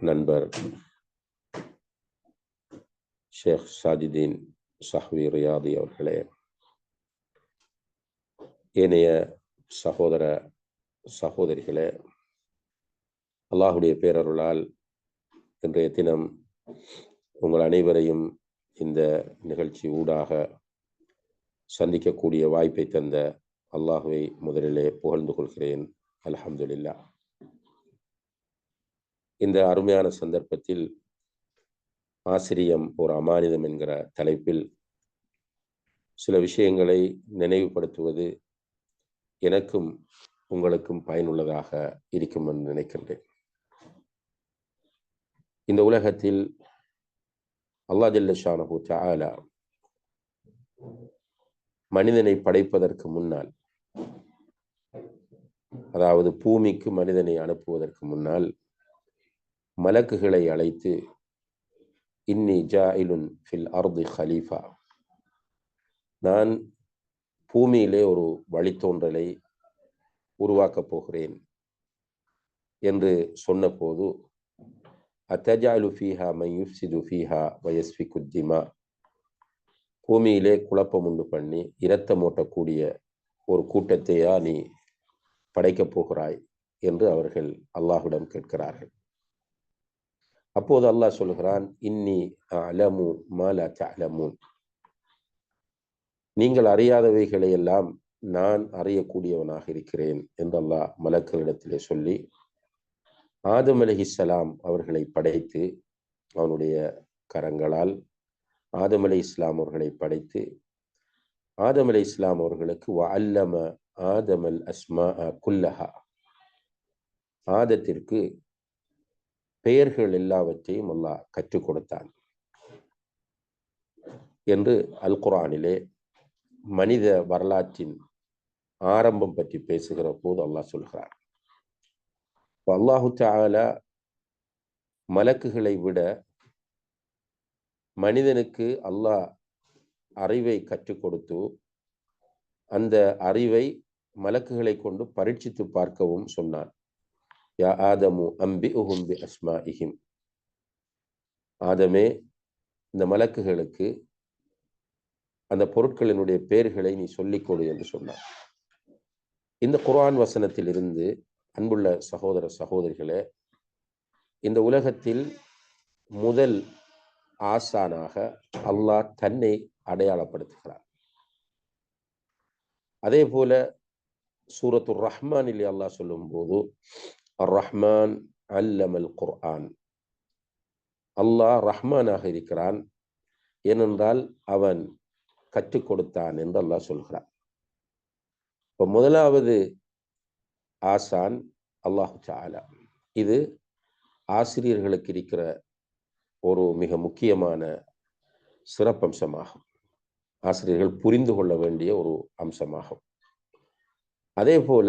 நண்பர் ஷேக் சாஜிதீன் சஹ்வி ரியாதி அவர்களே ஏனைய சகோதர சகோதரிகளே அல்லாஹுடைய பேரருளால் இன்றைய தினம் உங்கள் அனைவரையும் இந்த நிகழ்ச்சி ஊடாக சந்திக்கக்கூடிய வாய்ப்பை தந்த அல்லாஹுவை முதலிலே புகழ்ந்து கொள்கிறேன். அலமதுல்லா இந்த அருமையான சந்தர்ப்பத்தில் ஆசிரியம் ஒரு அமானிதம் என்கிற தலைப்பில் சில விஷயங்களை நினைவுபடுத்துவது எனக்கும் உங்களுக்கும் பயனுள்ளதாக இருக்கும் என்று நினைக்கின்றேன். இந்த உலகத்தில் அல்லா ஜல்லஷானஹு தாலா மனிதனை படைப்பதற்கு முன்னால் அதாவது பூமிக்கு மனிதனை அனுப்புவதற்கு முன்னால் மலக்குகளை அழைத்து இன்னி ஜாயிலுன் ஃபில் அர்தி ஹலீஃபா. நான் பூமியிலே ஒரு வழித்தோன்றலை உருவாக்கப் போகிறேன் என்று சொன்னபோது அத்தஜாலு ஃபீஹா மையுஃப்சிது ஃபீஹா வயஸ்வி குத்திமா பூமியிலே குழப்பம் உண்டு பண்ணி இரத்தம் ஓட்டக்கூடிய ஒரு கூட்டத்தையா நீ படைக்கப் போகிறாய் என்று அவர்கள் அல்லாஹுடன் கேட்கிறார்கள். அப்போது அல்லாஹ் சொல்கிறான் இன்னி அலமு மாலா தலமூன் நீங்கள் அறியாதவைகளை எல்லாம் நான் அறியக்கூடியவனாக இருக்கிறேன் என்று அல்லாஹ் மலக்களிடத்திலே சொல்லி ஆதம் அலிஹிஸ்லாம் அவர்களை படைத்து அவனுடைய கரங்களால் ஆதம் அலி இஸ்லாம் அவர்களை படைத்து ஆதம் அலி இஸ்லாம் அவர்களுக்கு அல்லம ஆதமல் அஸ்மா குல்லஹா. ஆதத்திற்கு பெயர்கள் எல்லாவற்றையும் அல்லாஹ் கற்றுக் கொடுத்தான். என்று அல் குரானிலே மனித வரலாற்றின் ஆரம்பம் பற்றி பேசுகிற போது அல்லாஹ் சொல்கிறார் அல்லாஹு தாலா மலக்குகளை விட மனிதனுக்கு அல்லாஹ் அறிவை கற்றுக் கொடுத்து அந்த அறிவை மலக்குகளை கொண்டு பரீட்சித்து பார்க்கவும் சொன்னான். யா ஆதமு அம்பி உஹும்பி அஸ்மா இஹிம் ஆதமே இந்த மலக்குகளுக்கு அந்த பொருட்களினுடைய பெயர்களை நீ சொல்லிக் கொடு என்று சொன்னார் இந்த குர்ஆன் வசனத்தில் இருந்து அன்புள்ள சகோதர சகோதரிகளே இந்த உலகத்தில் முதல் ஆசானாக அல்லாஹ் தன்னை அடையாளப்படுத்துகிறார் அதே போல சூரத்து ரஹ்மானில் அல்லாஹ் சொல்லும் போது அர் ரஹ்மான் அல்லமல் குர்ஆன். அல்லாஹ் ரஹ்மானாக இருக்கிறான் ஏனென்றால் அவன் கற்றுக் கொடுத்தான் என்று அல்லாஹ் சொல்கிறான். இப்போ முதலாவது ஆசான் அல்லாஹு சாலா இது ஆசிரியர்களுக்கு இருக்கிற ஒரு மிக முக்கியமான சிறப்பம்சமாகும். ஆசிரியர்கள் புரிந்து கொள்ள வேண்டிய ஒரு அம்சமாகும். அதே போல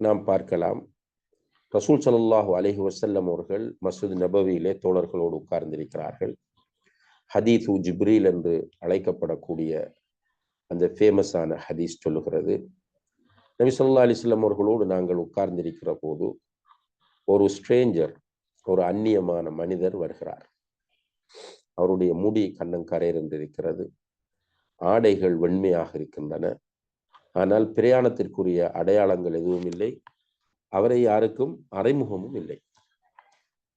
நாம் பார்க்கலாம் ரசூல் சல்லாஹூ அலஹி வசல்லம் அவர்கள் மசூத் நபவியிலே தோழர்களோடு உட்கார்ந்திருக்கிறார்கள். ஹதீது ஜிப்ரீல் என்று அழைக்கப்படக்கூடிய அந்த ஃபேமஸான ஹதீஸ் சொல்லுகிறது. நபி சொல்லா அலிஸ்லாம் அவர்களோடு நாங்கள் உட்கார்ந்திருக்கிற போது ஒரு ஸ்ட்ரேஞ்சர் ஒரு அந்நியமான மனிதர் வருகிறார். அவருடைய முடி கண்ணங்கரையர் என்று இருக்கிறது ஆடைகள் வெண்மையாக இருக்கின்றன. ஆனால் பிரயாணத்திற்குரிய அடையாளங்கள் எதுவும் இல்லை. அவரை யாருக்கும் அறைமுகமும் இல்லை.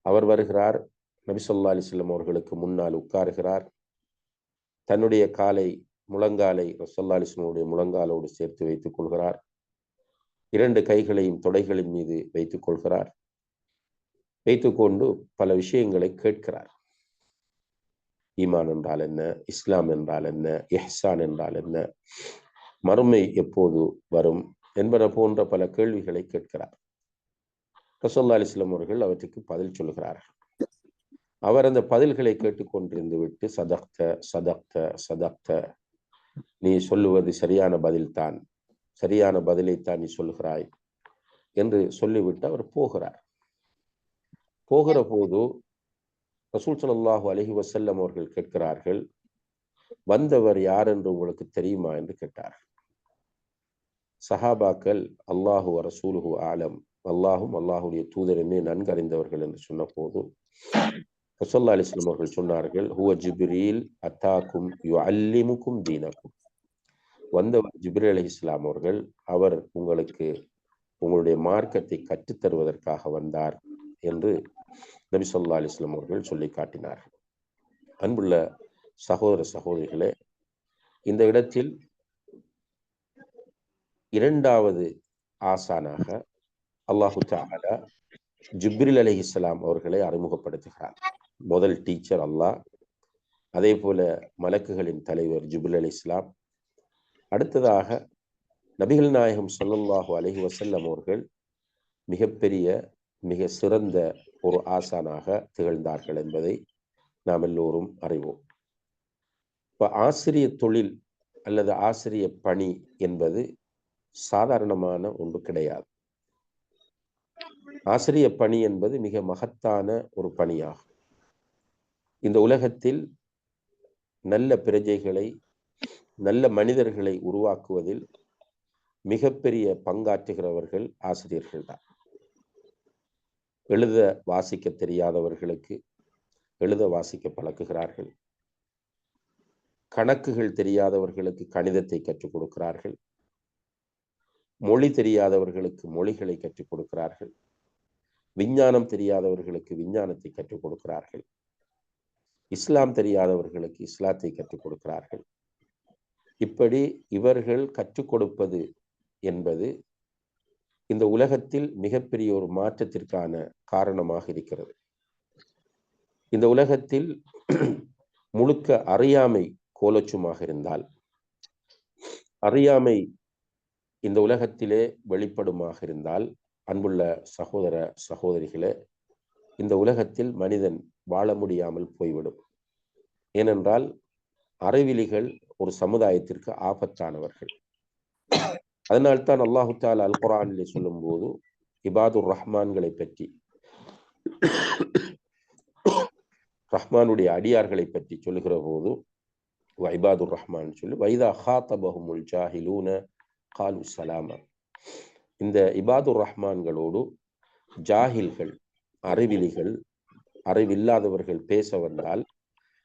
அவர் வருகிறார் நபிசல்லா அலிஸ்லம் அவர்களுக்கு முன்னால் உட்காருகிறார். தன்னுடைய காலை முழங்காலை ரசல்லா அலிஸ்லமுடைய முழங்காலோடு சேர்த்து வைத்துக் கொள்கிறார். இரண்டு கைகளையும் தொடைகளின் மீது வைத்துக் கொள்கிறார். வைத்துக்கொண்டு பல விஷயங்களை கேட்கிறார். ஈமான் என்றால் என்ன இஸ்லாம் என்றால் என்ன எஹ்சான் என்றால் என்ன மறுமை எப்போது வரும் என்பன போன்ற பல கேள்விகளை கேட்கிறார். ரசோல்லா அலிஸ்லாம் அவர்கள் அவற்றுக்கு பதில் சொல்கிறார்கள். அவர் அந்த பதில்களை கேட்டுக்கொண்டிருந்து விட்டு சதக்த சதக்த சதக்த நீ சொல்லுவது சரியான பதில்தான் சரியான பதிலைத்தான் நீ சொல்லுகிறாய் என்று சொல்லிவிட்டு அவர் போகிறார். போகிற போது ரசூல் ஸல்லல்லாஹு அலஹி வசல்லம் அவர்கள் கேட்கிறார்கள் வந்தவர் யார் என்று உங்களுக்கு தெரியுமா? என்று கேட்டார் சஹாபாக்கள் அல்லாஹு ரசூலுஹு ஆலம் அல்லாஹும் அல்லாஹுடைய தூதருமே நன்கறிந்தவர்கள் என்று சொன்ன போது ரசல்லா அலிஸ்லாம் அவர்கள் சொன்னார்கள் ஹுவ ஜிப்ரீல் அத்தாக்கும் யு அல்லிமுக்கும் தீனக்கும். வந்தவர் ஜிப்ரீல் அலி இஸ்லாம் அவர்கள் அவர் உங்களுக்கு உங்களுடைய மார்க்கத்தை கற்றுத் தருவதற்காக வந்தார் என்று நபி சொல்லா அலிஸ்லாம் அவர்கள் சொல்லி காட்டினார்கள். அன்புள்ள சகோதர சகோதரிகளே இந்த இடத்தில் இரண்டாவது ஆசானாக அல்லாஹு தாலா ஜிப்ரில் அலி இஸ்லாம் அவர்களை அறிமுகப்படுத்துகிறார். முதல் டீச்சர் அல்லாஹ் அதே போல மலக்குகளின் தலைவர் ஜிப்ரில் அலி இஸ்லாம் அடுத்ததாக நபிகள் நாயகம் சொல்லல்லாஹு அலஹி வசல்லம் அவர்கள் மிகப்பெரிய மிக சிறந்த ஒரு ஆசானாக திகழ்ந்தார்கள் என்பதை நாம் எல்லோரும் அறிவோம். இப்போ ஆசிரிய தொழில் அல்லது ஆசிரிய பணி என்பது சாதாரணமான ஒன்று கிடையாது. ஆசிரிய பணி என்பது மிக மகத்தான ஒரு பணியாகும். இந்த உலகத்தில் நல்ல பிரஜைகளை நல்ல மனிதர்களை உருவாக்குவதில் மிகப்பெரிய பங்காற்றுகிறவர்கள் ஆசிரியர்கள் தான் எழுத வாசிக்க தெரியாதவர்களுக்கு எழுத வாசிக்க பழக்குகிறார்கள். கணக்குகள் தெரியாதவர்களுக்கு கணிதத்தை கற்றுக் கொடுக்கிறார்கள். மொழி தெரியாதவர்களுக்கு மொழிகளை கற்றுக் கொடுக்கிறார்கள். விஞ்ஞானம் தெரியாதவர்களுக்கு விஞ்ஞானத்தை கற்றுக் கொடுக்கிறார்கள். இஸ்லாம் தெரியாதவர்களுக்கு இஸ்லாத்தை கற்றுக் கொடுக்கிறார்கள். இப்படி இவர்கள் கற்றுக் கொடுப்பது என்பது இந்த உலகத்தில் மிகப்பெரிய ஒரு மாற்றத்திற்கான காரணமாக இருக்கிறது. இந்த உலகத்தில் முழுக்க அறியாமை கோலச்சுமாக இருந்தால் அறியாமை இந்த உலகத்திலே வெளிப்படுமாக இருந்தால் அன்புள்ள சகோதர சகோதரிகளே இந்த உலகத்தில் மனிதன் வாழ முடியாமல் போய்விடும். ஏனென்றால் அறிவிலிகள் ஒரு சமுதாயத்திற்கு ஆபத்தானவர்கள். அதனால்தான் அல்லாஹு தால் அல் குரானிலே சொல்லும் போது இபாதுர் ரஹ்மான்களை பற்றி ரஹ்மானுடைய அடியார்களை பற்றி சொல்லுகிற போது வைபாதுர் ரஹ்மான் சொல்லி வைதா ஹாத்தபஹுமுல் ஜாஹிலூன காலு சலாமா. இந்த இபாதுர் ரஹ்மான்களோடு ஜாஹில்கள் அறிவிலிகள் அறிவில்லாதவர்கள் பேச வந்தால்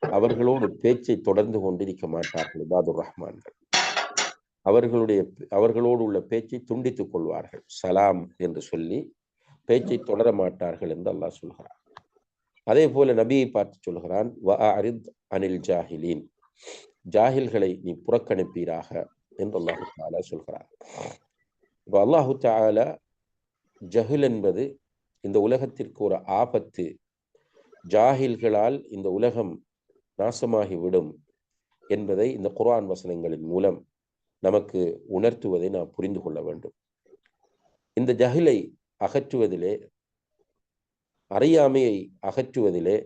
அவர்களோடு பேச்சை தொடர்ந்து கொண்டிருக்க மாட்டார்கள் இபாதுர் ரஹ்மான்கள். அவர்களுடைய அவர்களோடு உள்ள பேச்சை துண்டித்துக் கொள்வார்கள். சலாம் என்று சொல்லி பேச்சை தொடர மாட்டார்கள் என்று அல்லாஹ் சொல்கிறார் அதே போல நபியை பார்த்து சொல்கிறான் அனில் ஜாஹிலீன். ஜாஹில்களை நீ புறக்கணிப்பீராக என்று அல்லாஹு சொல்கிறார் இப்போ அல்லாஹு தாலா ஜஹில் என்பது இந்த உலகத்திற்கு ஒரு ஆபத்து. ஜாஹில்களால் இந்த உலகம் நாசமாகி விடும் என்பதை இந்த குர்ஆன் வசனங்களின் மூலம் நமக்கு உணர்த்துவதை நாம் புரிந்து கொள்ள வேண்டும். இந்த ஜஹிலை அகற்றுவதிலே அறியாமையை அகற்றுவதிலே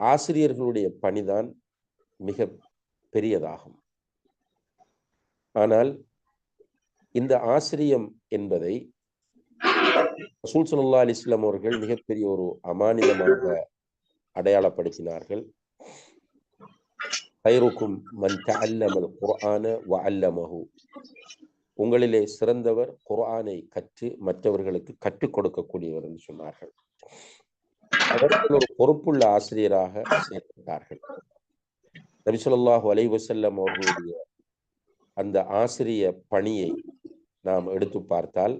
ஆசிரியர்களுடைய பணிதான் மிக பெரியதாகும். ஆனால் இந்த ஆசிரியம் என்பதை ரசூல் சல்லா அலிஸ்லாம் அவர்கள் மிகப்பெரிய ஒரு அமானிதமாக அடையாளப்படுத்தினார்கள். ஹைருக்கும் மன் தஅல்லமல் குர்ஆன வ அல்லமஹு உங்களிலே சிறந்தவர் குர்ஆனை கற்று மற்றவர்களுக்கு கற்றுக் கொடுக்கக்கூடியவர் என்று சொன்னார்கள். அவர்கள் ஒரு பொறுப்புள்ள ஆசிரியராக செயல்பட்டார்கள். நபிசுல்லாஹு அலை வசல்லம் அவர்களுடைய அந்த ஆசிரிய பணியை நாம் எடுத்து பார்த்தால்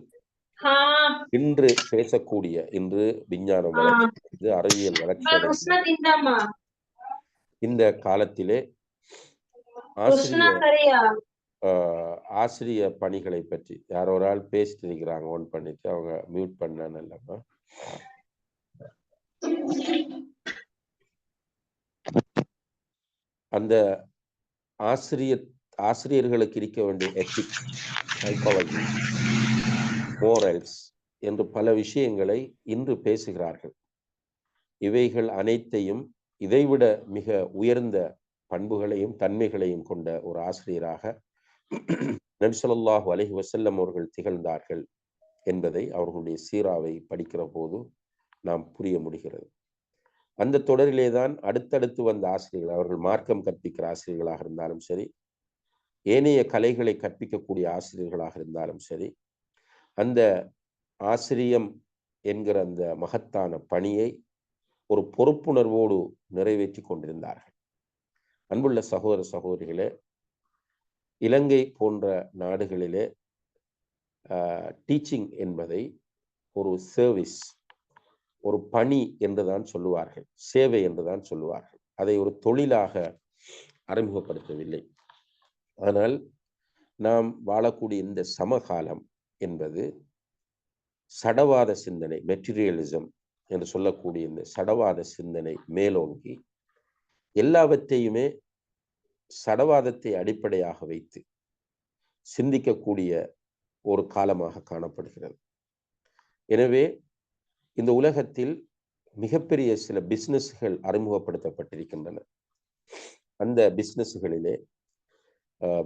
இன்று பேசக்கூடிய இன்று விஞ்ஞானம் வளர்ச்சி அறிவியல் வளர்ச்சி இந்த காலத்திலே ஆசிரியர் ஆசிரிய பணிகளை பற்றி யாரோ ஒரு ஆள் பேசிட்டு இருக்கிறாங்க ஒன் பண்ணிட்டு அவங்க மியூட் பண்ணான்னு இல்லம்மா. அந்த ஆசிரிய ஆசிரியர்களுக்கு இருக்க வேண்டிய எத்திக்ஸ் சைக்காலஜி மோரல்ஸ் என்று பல விஷயங்களை இன்று பேசுகிறார்கள். இவைகள் அனைத்தையும் இதைவிட மிக உயர்ந்த பண்புகளையும் தன்மைகளையும் கொண்ட ஒரு ஆசிரியராக நபிசல்லாஹு அலஹி வசல்லம் அவர்கள் திகழ்ந்தார்கள் என்பதை அவர்களுடைய சீராவை படிக்கிற போது நாம் புரிய முடிகிறது. அந்த தொடரிலே தான் அடுத்தடுத்து வந்த ஆசிரியர்கள் அவர்கள் மார்க்கம் கற்பிக்கிற ஆசிரியர்களாக இருந்தாலும் சரி ஏனைய கலைகளை கற்பிக்கக்கூடிய ஆசிரியர்களாக இருந்தாலும் சரி அந்த ஆசிரியம் என்கிற அந்த மகத்தான பணியை ஒரு பொறுப்புணர்வோடு நிறைவேற்றி கொண்டிருந்தார்கள். அன்புள்ள சகோதர சகோதரிகளே இலங்கை போன்ற நாடுகளிலே டீச்சிங் என்பதை ஒரு சர்வீஸ் ஒரு பணி என்றுதான் சொல்லுவார்கள் சேவை என்றுதான் சொல்லுவார்கள். அதை ஒரு தொழிலாக அறிமுகப்படுத்தவில்லை. ஆனால் நாம் வாழக்கூடிய இந்த சமகாலம் என்பது சடவாத சிந்தனை மெட்டீரியலிசம் என்று சொல்லக்கூடிய இந்த சடவாத சிந்தனை மேலோங்கி எல்லாவற்றையுமே சடவாதத்தை அடிப்படையாக வைத்து சிந்திக்கக்கூடிய ஒரு காலமாக காணப்படுகிறது. எனவே இந்த உலகத்தில் மிகப்பெரிய சில பிஸ்னஸ்கள் அறிமுகப்படுத்தப்பட்டிருக்கின்றன. அந்த பிஸ்னஸ்களிலே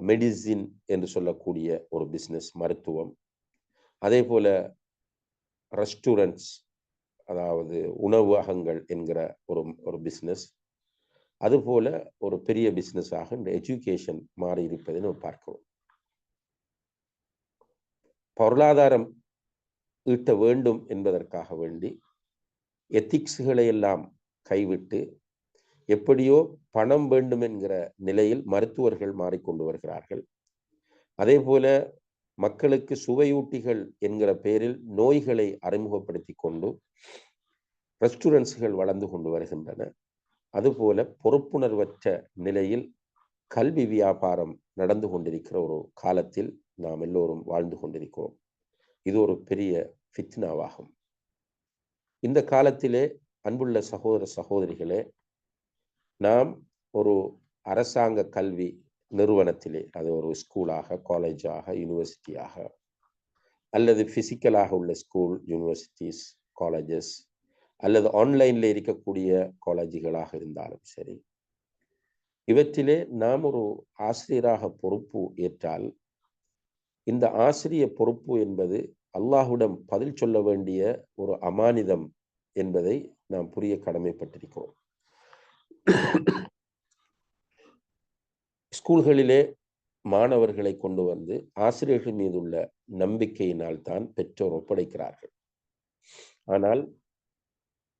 மெடிசின் என்று சொல்லக்கூடிய ஒரு பிஸ்னஸ் மருத்துவம். அதே போல ரெஸ்டூரண்ட்ஸ் அதாவது உணவகங்கள் என்கிற ஒரு ஒரு பிஸ்னஸ் அதுபோல ஒரு பெரிய பிஸ்னஸாக இந்த எஜுகேஷன் மாறி இருப்பதை நம்ம பார்க்கிறோம். பொருளாதாரம் ஈட்ட வேண்டும் என்பதற்காக வேண்டி எத்திக்ஸ்களை எல்லாம் கைவிட்டு எப்படியோ பணம் வேண்டும் என்கிற நிலையில் மருத்துவர்கள் மாறிக்கொண்டு வருகிறார்கள். அதே போல மக்களுக்கு சுவையூட்டிகள் என்கிற பெயரில் நோய்களை அறிமுகப்படுத்தி கொண்டு ரெஸ்டூரண்ட்ஸ்கள் வளர்ந்து கொண்டு வருகின்றன. அதுபோல பொறுப்புணர்வற்ற நிலையில் கல்வி வியாபாரம் நடந்து கொண்டிருக்கிற ஒரு காலத்தில் நாம் எல்லோரும் வாழ்ந்து கொண்டிருக்கிறோம். இது ஒரு பெரிய ஃபித்னாவாகும். இந்த காலத்திலே அன்புள்ள சகோதர சகோதரிகளே நாம் ஒரு அரசாங்க கல்வி நிறுவனத்திலே அது ஒரு ஸ்கூலாக காலேஜாக யூனிவர்சிட்டியாக அல்லது ஃபிசிக்கலாக உள்ள ஸ்கூல் யூனிவர்சிட்டிஸ் காலேஜஸ் அல்லது ஆன்லைனில் இருக்கக்கூடிய காலேஜுகளாக இருந்தாலும் சரி இவற்றிலே நாம் ஒரு ஆசிரியராக பொறுப்பு ஏற்றால் இந்த ஆசிரிய பொறுப்பு என்பது அல்லாஹுடம் பதில் சொல்ல வேண்டிய ஒரு அமானிதம் என்பதை நாம் புரிய கடமைப்பட்டிருக்கிறோம். ஸ்கூல்களிலே மாணவர்களை கொண்டு வந்து ஆசிரியர்கள் மீது உள்ள நம்பிக்கையினால் தான் பெற்றோர் ஒப்படைக்கிறார்கள். ஆனால்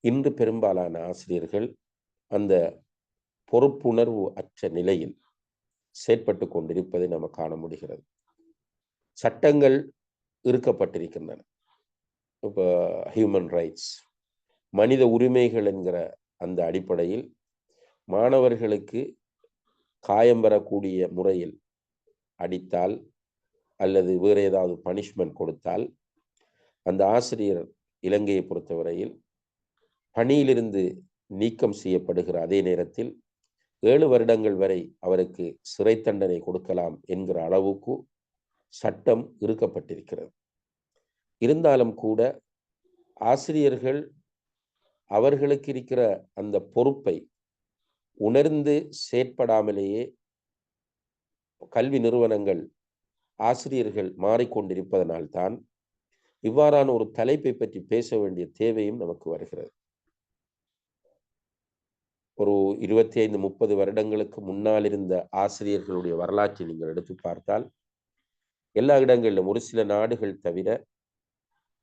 இன்று பெரும்பாலான ஆசிரியர்கள் அந்த பொறுப்புணர்வு அற்ற நிலையில் செயற்பட்டு கொண்டிருப்பதை நம்ம காண முடிகிறது. சட்டங்கள் இருக்கப்பட்டிருக்கின்றன இப்போ ஹியூமன் ரைட்ஸ் மனித உரிமைகள் என்கிற அந்த அடிப்படையில் மாணவர்களுக்கு காயம் பெறக்கூடிய முறையில் அடித்தால் அல்லது வேறு ஏதாவது பனிஷ்மெண்ட் கொடுத்தால் அந்த ஆசிரியர் இலங்கையை பொறுத்தவரையில் பணியிலிருந்து நீக்கம் செய்யப்படுகிற அதே நேரத்தில் ஏழு வருடங்கள் வரை அவருக்கு சிறை தண்டனை கொடுக்கலாம் என்கிற அளவுக்கு சட்டம் இருக்கப்பட்டிருக்கிறது இருந்தாலும் கூட ஆசிரியர்கள் அவர்களுக்கு இருக்கிற அந்த பொறுப்பை உணர்ந்து செயற்படாமலேயே கல்வி நிறுவனங்கள் ஆசிரியர்கள் மாறிக்கொண்டிருப்பதனால்தான் இவ்வாறான ஒரு தலைப்பை பற்றி பேச வேண்டிய தேவையும் நமக்கு வருகிறது. ஒரு இருபத்தி ஐந்து முப்பது வருடங்களுக்கு முன்னால் இருந்த ஆசிரியர்களுடைய வரலாற்றை நீங்கள் எடுத்து பார்த்தால் எல்லா இடங்களிலும் ஒரு சில நாடுகள் தவிர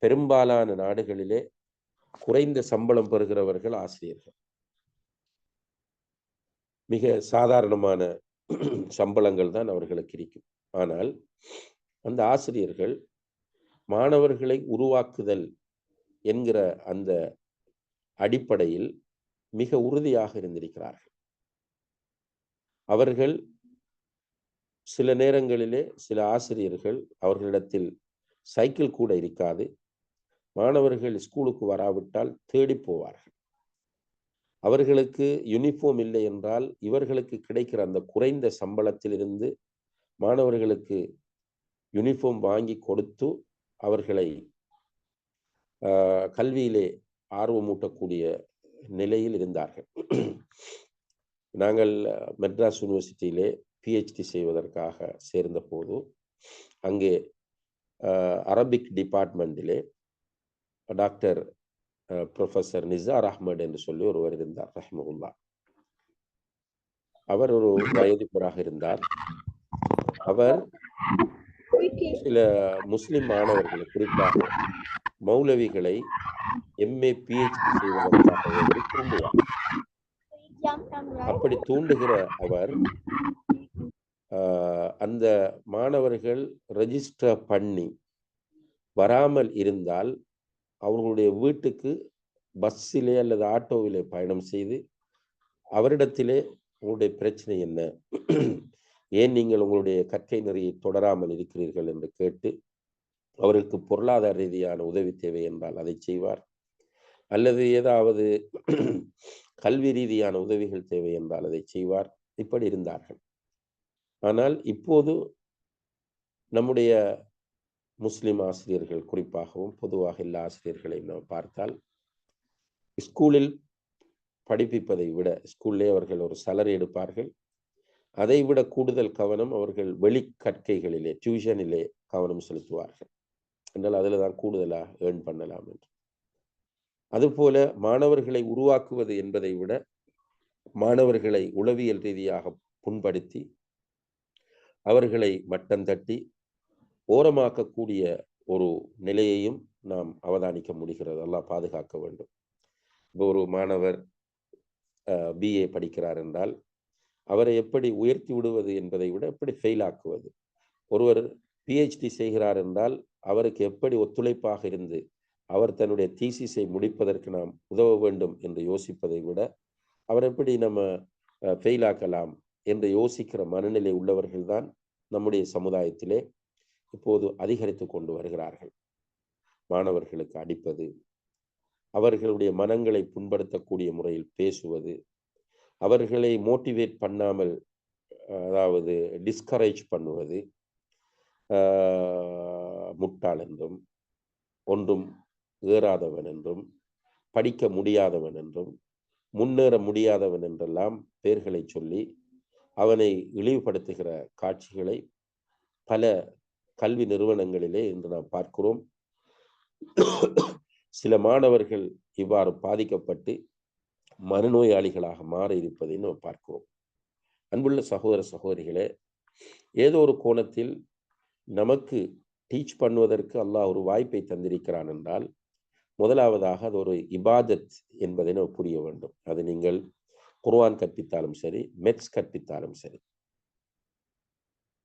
பெரும்பாலான நாடுகளிலே குறைந்த சம்பளம் பெறுகிறவர்கள் ஆசிரியர்கள். மிக சாதாரணமான சம்பளங்கள் தான் அவர்களுக்கு இருக்கும் ஆனால் அந்த ஆசிரியர்கள் மாணவர்களை உருவாக்குதல் என்கிற அந்த அடிப்படையில் மிக உறுதியாக இருந்திருக்கிறார்கள். அவர்கள் சில நேரங்களிலே சில ஆசிரியர்கள் அவர்களிடத்தில் சைக்கிள் கூட இருக்காது. மாணவர்கள் ஸ்கூலுக்கு வராவிட்டால் தேடி போவார்கள். அவர்களுக்கு யூனிஃபார்ம் இல்லை என்றால் இவர்களுக்கு கிடைக்கிற அந்த குறைந்த சம்பளத்திலிருந்து மாணவர்களுக்கு யூனிஃபார்ம் வாங்கி கொடுத்து அவர்களை கல்வியிலே ஆர்வமூட்டக்கூடிய நிலையில் இருந்தார்கள். நாங்கள் மெட்ராஸ் யூனிவர்சிட்டியிலே பிஹெச்டி செய்வதற்காக சேர்ந்த போது அங்கே அரபிக் டிபார்ட்மெண்ட்டிலே டாக்டர் ப்ரொஃபஸர் நிசார் அஹ்மத் என்று சொல்லி ஒருவர் இருந்தார் ரஹ்மகுல்லா அவர் ஒரு வயதிப்பராக இருந்தார். அவர் சில முஸ்லிம் மாணவர்களை குறிப்பாக மௌலவிகளை எம்ஏ பிஹெச்டி செய்வதற்காக வேண்டி தூண்டுவார். அப்படி தூண்டுகிற அவர் அந்த மாணவர்கள் ரெஜிஸ்டர் பண்ணி வராமல் இருந்தால் அவர்களுடைய வீட்டுக்கு பஸ்ஸிலே அல்லது ஆட்டோவிலே பயணம் செய்து அவரிடத்திலே உங்களுடைய பிரச்சனை என்ன? ஏன் நீங்கள் உங்களுடைய கற்கை நெறியை தொடராமல் இருக்கிறீர்கள் என்று கேட்டு அவருக்கு பொருளாதார ரீதியான உதவி தேவை என்றால் அதை செய்வார். அல்லது ஏதாவது கல்வி ரீதியான உதவிகள் தேவை என்றால் அதை செய்வார். இப்படி இருந்தார்கள். ஆனால் இப்போது நம்முடைய முஸ்லிம் ஆசிரியர்கள் குறிப்பாகவும் பொதுவாக எல்லா ஆசிரியர்களையும் நாம் பார்த்தால் ஸ்கூலில் படிப்பிப்பதை விட ஸ்கூல்லே அவர்கள் ஒரு சலரி எடுப்பார்கள். அதை விட கூடுதல் கவனம் அவர்கள் வெளி கற்கைகளிலே டியூஷனிலே கவனம் செலுத்துவார்கள். என்றால் அதில் தான் கூடுதலாக ஏர்ன் பண்ணலாம் என்று. அதுபோல மாணவர்களை உருவாக்குவது என்பதை விட மாணவர்களை உளவியல் ரீதியாக புண்படுத்தி அவர்களை மட்டம் தட்டி ஓரமாக்கக்கூடிய ஒரு நிலையையும் நாம் அவதானிக்க முடிகிறது. எல்லாம் பாதுகாக்க வேண்டும். இப்போ ஒரு மாணவர் பிஏ படிக்கிறார் என்றால் அவரை எப்படி உயர்த்தி விடுவது என்பதை விட எப்படி ஃபெயில் ஆக்குவது? ஒருவர் பிஹெச்டி செய்கிறார் என்றால் அவருக்கு எப்படி ஒத்துழைப்பாக இருந்து அவர் தன்னுடைய தீசிஸை முடிப்பதற்கு நாம் உதவ வேண்டும் என்று யோசிப்பதை விட அவர் எப்படி நம்ம ஃபெயிலாக்கலாம் என்று யோசிக்கிற மனநிலை உள்ளவர்கள்தான் நம்முடைய சமுதாயத்திலே இப்போது அதிகரித்து கொண்டு வருகிறார்கள். மாணவர்களுக்கு அடிப்பது அவர்களுடைய மனங்களை புண்படுத்தக்கூடிய முறையில் பேசுவது அவர்களை மோட்டிவேட் பண்ணாமல் அதாவது டிஸ்கரேஜ் பண்ணுவது முட்டாள் என்றும் ஒன்றும் ஏறாதவன் என்றும் படிக்க முடியாதவன் என்றும் முன்னேற முடியாதவன் என்றெல்லாம் பெயர்களை சொல்லி அவனை இழிவுபடுத்துகிற காட்சிகளை பல கல்வி நிறுவனங்களிலே இன்று நாம் பார்க்கிறோம். சில மாணவர்கள் இவ்வாறு பாதிக்கப்பட்டு மனநோயாளிகளாக மாற இருப்பதை நாம் பார்க்கிறோம். அன்புள்ள சகோதர சகோதரிகளே ஏதோ ஒரு கோணத்தில் நமக்கு டீச் பண்ணுவதற்கு அல்லாஹ் ஒரு வாய்ப்பை தந்திருக்கிறான் என்றால் முதலாவதாக அது ஒரு இபாதத் என்பதை நாம் புரிய வேண்டும். அது நீங்கள் குர்வான் கற்பித்தாலும் சரி மெட்ஸ் கற்பித்தாலும் சரி.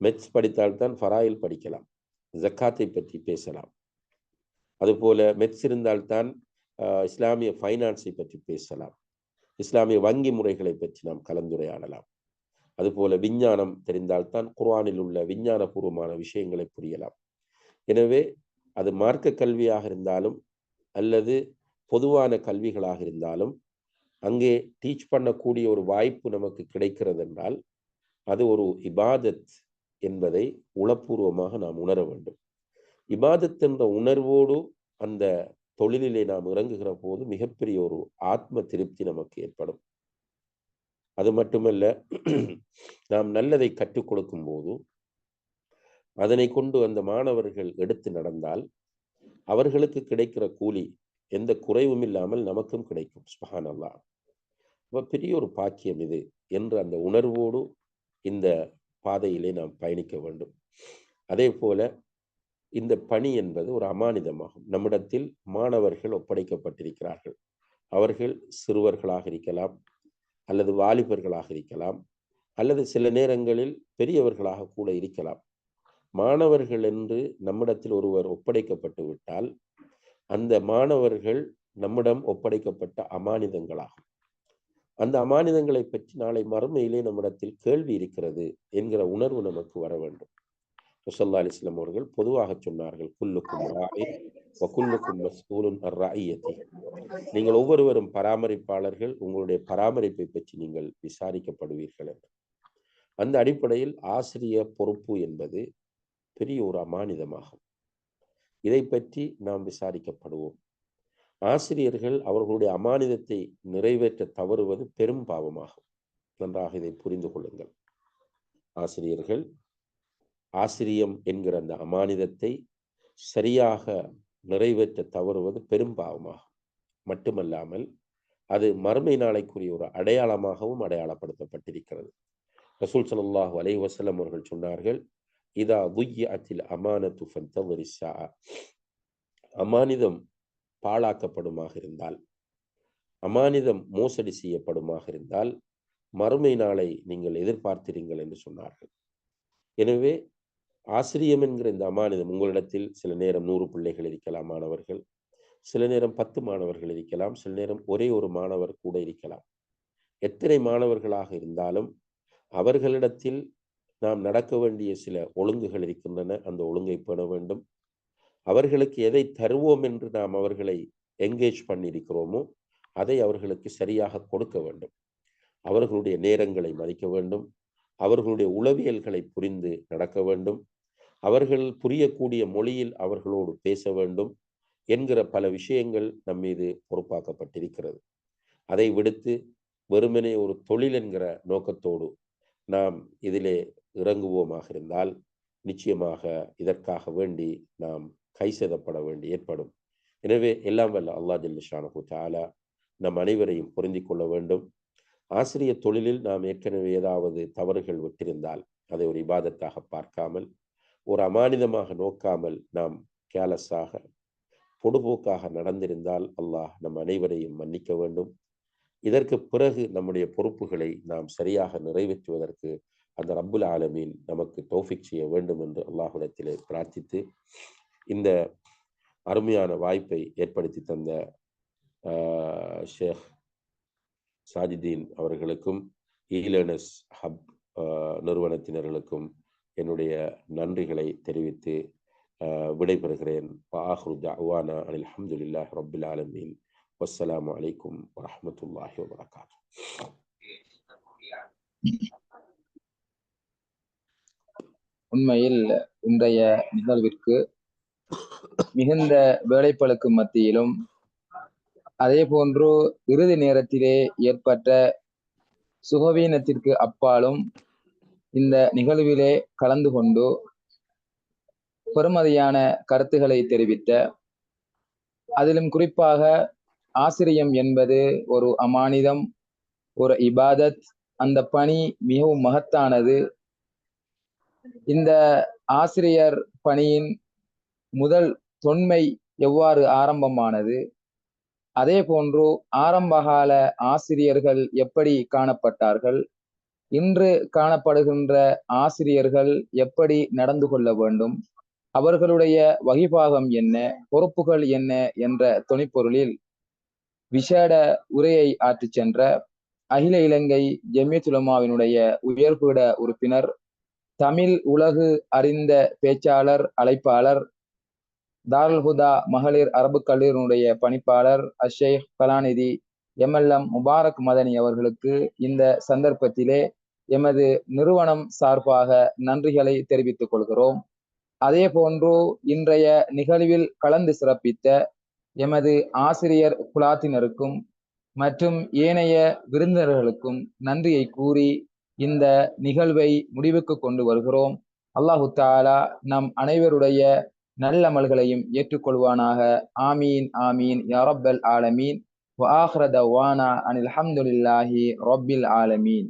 மெட்ஸ் படித்தால்தான் ஃபராயில் படிக்கலாம். ஜக்காத்தை பற்றி பேசலாம். அதுபோல மெட்ஸ் இருந்தால்தான் இஸ்லாமிய ஃபைனான்ஸை பற்றி பேசலாம். இஸ்லாமிய வங்கி முறைகளை பற்றி நாம் கலந்துரையாடலாம். அதுபோல விஞ்ஞானம் தெரிந்தால்தான் குர்ஆனில் உள்ள விஞ்ஞானபூர்வமான விஷயங்களை புரியலாம். எனவே அது மார்க்க கல்வியாக இருந்தாலும் அல்லது பொதுவான கல்விகளாக இருந்தாலும் அங்கே டீச் பண்ணக்கூடிய ஒரு வாய்ப்பு நமக்கு கிடைக்கிறது என்றால் அது ஒரு இபாதத் என்பதை உளப்பூர்வமாக நாம் உணர வேண்டும். இபாதத் என்ற உணர்வோடு அந்த தொழிலிலே நாம் இறங்குகிற போது மிகப்பெரிய ஒரு ஆத்ம திருப்தி நமக்கு ஏற்படும். அது மட்டுமல்ல நாம் நல்லதை கற்றுக் கொடுக்கும் போது அதனை கொண்டு அந்த மாணவர்கள் எடுத்து நடந்தால் அவர்களுக்கு கிடைக்கிற கூலி எந்த குறைவும் இல்லாமல் நமக்கும் கிடைக்கும் சுபஹான் அல்லா பெரிய ஒரு பாக்கியம் இது என்று அந்த உணர்வோடு இந்த பாதையிலே நாம் பயணிக்க வேண்டும். அதே போல இந்த பணி என்பது ஒரு அமானிதமாகும். நம்மிடத்தில் மாணவர்கள் ஒப்படைக்கப்பட்டிருக்கிறார்கள். அவர்கள் சிறுவர்களாக இருக்கலாம் அல்லது வாலிபர்களாக இருக்கலாம் அல்லது சில நேரங்களில் பெரியவர்களாக கூட இருக்கலாம். மாணவர்கள் என்று நம்மிடத்தில் ஒருவர் ஒப்படைக்கப்பட்டு விட்டால் அந்த மாணவர்கள் நம்மிடம் ஒப்படைக்கப்பட்ட அமானிதங்களாகும். அந்த அமானிதங்களை பற்றி நாளை மறுமையிலே நம்மிடத்தில் கேள்வி இருக்கிறது என்கிற உணர்வு நமக்கு வர வேண்டும். ரசல்லா அலிஸ்லாம் அவர்கள் பொதுவாக சொன்னார்கள் குல்லுக்கும் குல்லுக்கும் நீங்கள் ஒவ்வொருவரும் பராமரிப்பாளர்கள் உங்களுடைய பராமரிப்பை பற்றி நீங்கள் விசாரிக்கப்படுவீர்கள் என்று. அந்த அடிப்படையில் ஆசிரிய பொறுப்பு என்பது பெரிய ஒரு அமானிதமாகும். இதை பற்றி நாம் விசாரிக்கப்படுவோம். ஆசிரியர்கள் அவர்களுடைய அமானிதத்தை நிறைவேற்ற தவறுவது பெரும் பாவமாகும். நன்றாக இதை புரிந்து கொள்ளுங்கள். ஆசிரியர்கள் ஆசிரியம் என்கிற அந்த அமானிதத்தை சரியாக நிறைவேற்ற தவறுவது பெரும் பாவமாகும். மட்டுமல்லாமல் அது மறுமை நாளைக்குரிய ஒரு அடையாளமாகவும் அடையாளப்படுத்தப்பட்டிருக்கிறது. ரசூல் சல்லாஹூ அலை வசலம் அவர்கள் சொன்னார்கள் இதா துய்ய அத்தில் அமானத்து ஃபந்தவரிசா அமானிதம் பாழாக்கப்படுமாக இருந்தால் அமானிதம் மோசடி செய்யப்படுமாக இருந்தால் மறுமை நாளை நீங்கள் எதிர்பார்த்திருங்கள் என்று சொன்னார்கள். எனவே ஆசிரியம் என்கிற இந்த அமானிதம் உங்களிடத்தில் சில நேரம் நூறு பிள்ளைகள் இருக்கலாம் மாணவர்கள் சில நேரம் பத்து மாணவர்கள் இருக்கலாம் சில நேரம் ஒரே ஒரு மாணவர் கூட இருக்கலாம். எத்தனை மாணவர்களாக இருந்தாலும் அவர்களிடத்தில் நாம் நடக்க வேண்டிய சில ஒழுங்குகள் இருக்கின்றன. அந்த ஒழுங்கை பெற வேண்டும். அவர்களுக்கு எதை தருவோம் என்று நாம் அவர்களை என்கேஜ் பண்ணியிருக்கிறோமோ அதை அவர்களுக்கு சரியாக கொடுக்க வேண்டும். அவர்களுடைய நேரங்களை மதிக்க வேண்டும். அவர்களுடைய உளவியல்களை புரிந்து நடக்க வேண்டும். அவர்கள் புரியக்கூடிய மொழியில் அவர்களோடு பேச வேண்டும் என்கிற பல விஷயங்கள் நம் மீது பொறுப்பாக்கப்பட்டிருக்கிறது. அதை விடுத்து வெறுமனே ஒரு தொழில் என்கிற நோக்கத்தோடு நாம் இதிலே இறங்குவோமாக இருந்தால் நிச்சயமாக இதற்காக வேண்டி நாம் கை சேதப்பட வேண்டி ஏற்படும். எனவே எல்லாம் வல்ல அல்லா ஜல்லிஷானு தாலா நம் அனைவரையும் பொருந்தி கொள்ள வேண்டும். ஆசிரியர் தொழிலில் நாம் ஏற்கனவே ஏதாவது தவறுகள் விட்டிருந்தால் அதை ஒரு இபாதத்தாக பார்க்காமல் ஒரு அமானிதமாக நோக்காமல் நாம் கேலஸாக பொடுபோக்காக நடந்திருந்தால் அல்லாஹ் நம் அனைவரையும் மன்னிக்க வேண்டும். இதற்கு பிறகு நம்முடைய பொறுப்புகளை நாம் சரியாக நிறைவேற்றுவதற்கு அந்த ரப்புல் ஆலமீன் நமக்கு தௌஃபிக் செய்ய வேண்டும் என்று அல்லாஹுடத்திலே பிரார்த்தித்து இந்த அருமையான வாய்ப்பை ஏற்படுத்தி தந்த ஷேக் சாஜிதீன் அவர்களுக்கும் ஈலேனஸ் ஹப் நிறுவனத்தினர்களுக்கும் என்னுடைய நன்றிகளை தெரிவித்து விடைபெறுகிறேன். வாஹ்ரு தஅவானா அனில் அல்ஹம்துலில்லாஹி ரப்பில் ஆலமீன். வஸ்ஸலாமு அலைக்கும் வரமத்துல்லாஹி வபரகாத்து உண்மையில் இன்றைய நிகழ்விற்கு மிகுந்த வேலைப்பளுக்கு மத்தியிலும் அதே போன்று இறுதி நேரத்திலே ஏற்பட்ட சுகவீனத்திற்கு அப்பாலும் இந்த நிகழ்விலே கலந்து கொண்டு பெருமதியான கருத்துக்களை தெரிவித்த அதிலும் குறிப்பாக ஆசிரியம் என்பது ஒரு அமானிதம் ஒரு இபாதத் அந்த பணி மிகவும் மகத்தானது. இந்த ஆசிரியர் பணியின் முதல் தொன்மை எவ்வாறு ஆரம்பமானது? அதே போன்று ஆரம்பகால ஆசிரியர்கள் எப்படி காணப்பட்டார்கள்? இன்று காணப்படுகின்ற ஆசிரியர்கள் எப்படி நடந்து கொள்ள வேண்டும்? அவர்களுடைய வகிபாகம் என்ன? பொறுப்புகள் என்ன? என்ற துணைப்பொருளில் விசேட உரையை ஆற்றி சென்ற அகில இலங்கை ஜெமியத்துலமாவினுடைய உயர்பீட உறுப்பினர் தமிழ் உலகு அறிந்த பேச்சாளர் அழைப்பாளர் தாருல்ஹுதா மகளிர் அரபு கல்லூரியினுடைய பணிப்பாளர் அஷேக் கலாநிதி எம்எல்எம் முபாரக் மதனி அவர்களுக்கு இந்த சந்தர்ப்பத்திலே எமது நிறுவனம் சார்பாக நன்றிகளை தெரிவித்துக் கொள்கிறோம். அதே போன்று இன்றைய நிகழ்வில் கலந்து சிறப்பித்த எமது ஆசிரியர் குலாத்தினருக்கும் மற்றும் ஏனைய விருந்தினர்களுக்கும் நன்றியை கூறி இந்த நிகழ்வை முடிவுக்கு கொண்டு வருகிறோம். அல்லாஹு தாலா நம் அனைவருடைய நல்லமல்களையும் ஏற்றுக்கொள்வானாக ஆமீன் ஆமீன் யாரப்பல் ஆலமீன் وآخر دوانا أن الحمد لله رب العالمين